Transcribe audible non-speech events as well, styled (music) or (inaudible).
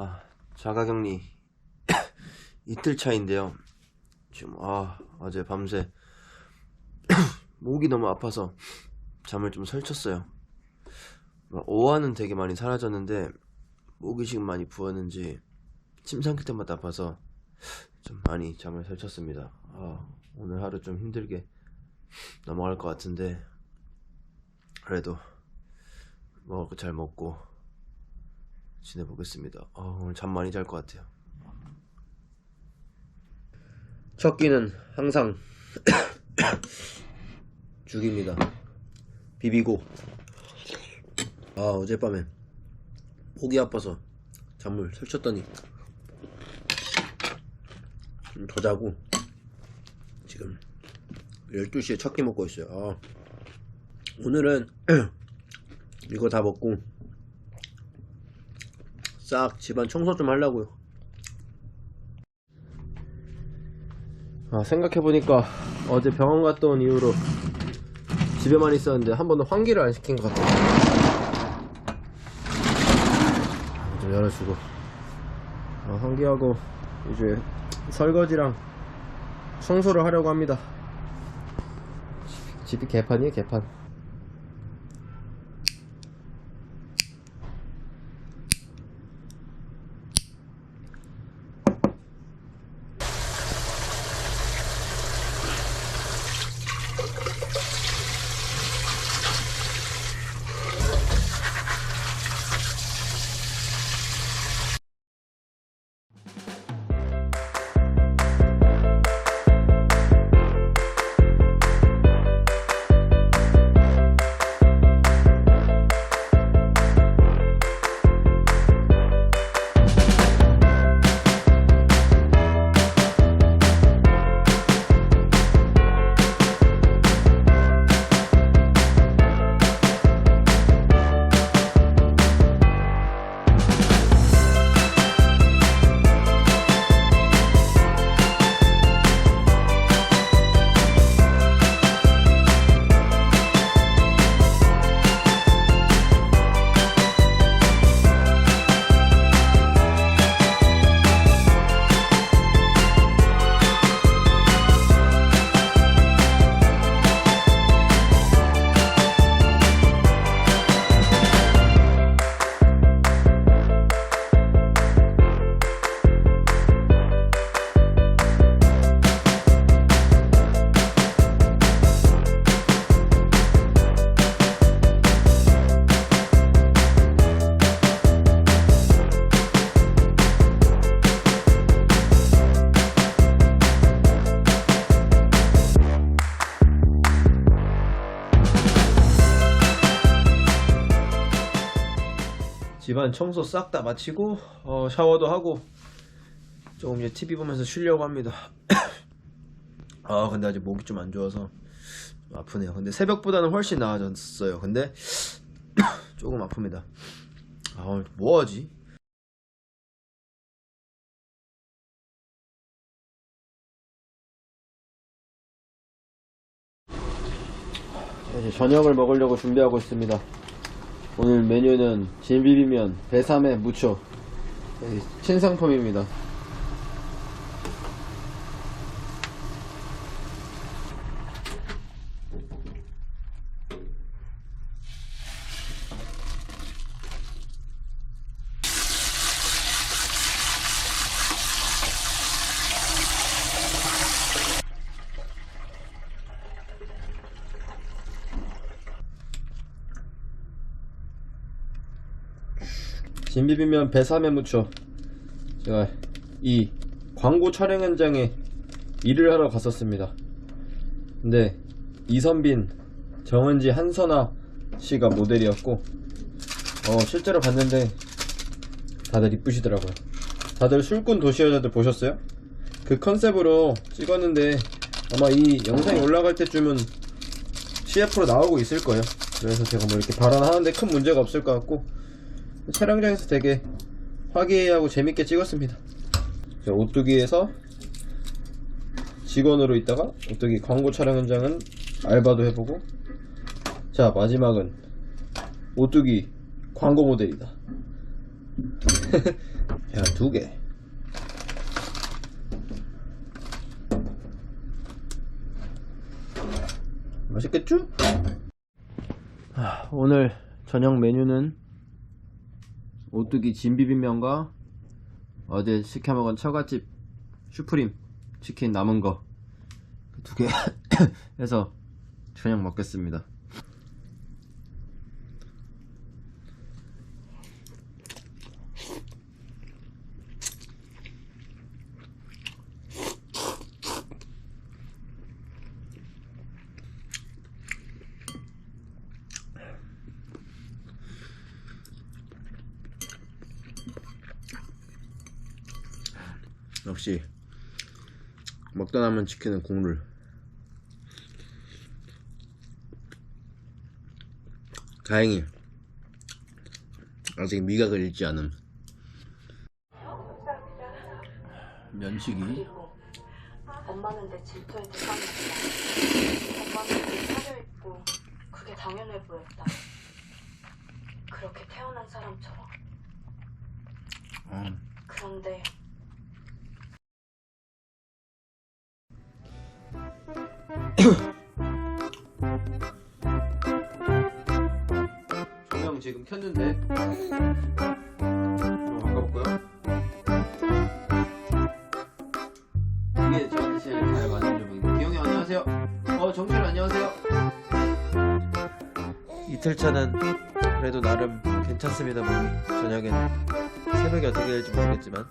아, 자가격리 (coughs) 이틀 차인데요. 지금 아, 어제 밤새 (coughs) 목이 너무 아파서 잠을 좀 설쳤어요. 막 오한은 되게 많이 사라졌는데 목이 지금 많이 부었는지 침 삼킬 때마다 아파서 좀 많이 잠을 설쳤습니다. 아, 오늘 하루 좀 힘들게 넘어갈 것 같은데 그래도 먹을 거 잘 먹고 지내 보겠습니다. 아, 오늘 잠 많이 잘 것 같아요. 첫 끼는 항상 (coughs) 죽입니다. 비비고 아 어젯밤에 목이 아파서 잠을 설쳤더니 좀 더 자고 지금 12시에 첫 끼 먹고 있어요. 아, 오늘은 (coughs) 이거 다 먹고 싹 집안 청소 좀 하려고요. 아, 생각해보니까 어제 병원 갔다 온 이후로 집에만 있었는데 한 번도 환기를 안 시킨 것 같아요. 좀 열어주고. 아, 환기하고 이제 설거지랑 청소를 하려고 합니다. 집이 개판이에요, 개판. 집안 청소 싹 다 마치고 어, 샤워도 하고 조금 이제 TV 보면서 쉬려고 합니다. (coughs) 아 근데 아직 목이 좀 안 좋아서 좀 아프네요. 근데 새벽보다는 훨씬 나아졌어요. 근데 (coughs) 조금 아픕니다. 아 오늘 뭐 하지? 이제 저녁을 먹으려고 준비하고 있습니다. 오늘 메뉴는 진비비면, 배삼에 무초 네, 신상품입니다. 진비비면 배삼에 무쳐 제가 이 광고 촬영 현장에 일을 하러 갔었습니다. 근데 이선빈, 정은지, 한선아 씨가 모델이었고 어, 실제로 봤는데 다들 이쁘시더라고요. 다들 술꾼 도시 여자들 보셨어요? 그 컨셉으로 찍었는데 아마 이 영상이 올라갈 때쯤은 CF로 나오고 있을 거예요. 그래서 제가 뭐 이렇게 발언하는데 큰 문제가 없을 것 같고 촬영장에서 되게 화기애애하고 재밌게 찍었습니다. 자, 오뚜기에서 직원으로 있다가 오뚜기 광고 촬영 현장은 알바도 해보고 자 마지막은 오뚜기 광고 모델이다. (laughs) 자, 두 개. 맛있겠죠? 아, 오늘 저녁 메뉴는 오뚜기 진비빔면과 어제 시켜 먹은 처갓집 슈프림 치킨 남은 거 두 개 (laughs) 해서 저녁 먹겠습니다. 역시 먹다 남은 치킨은 국물 다행히 아직 미각을 잃지 않음 면치기 엄마는 내 질투에 대상이었다. 엄마는 내 차려입고 그게 당연해 보였다. 그렇게 태어난 사람처럼. 어, 그런데 조명 지금 켰는데. 좀 바꿔볼까요? 이게 저한테 제일 잘 맞는 조명인데 기영이 안녕하세요. 어 정철 안녕하세요. 이틀 차는 그래도 나름 괜찮습니다 몸이. 저녁엔 새벽에 어떻게 될지 모르겠지만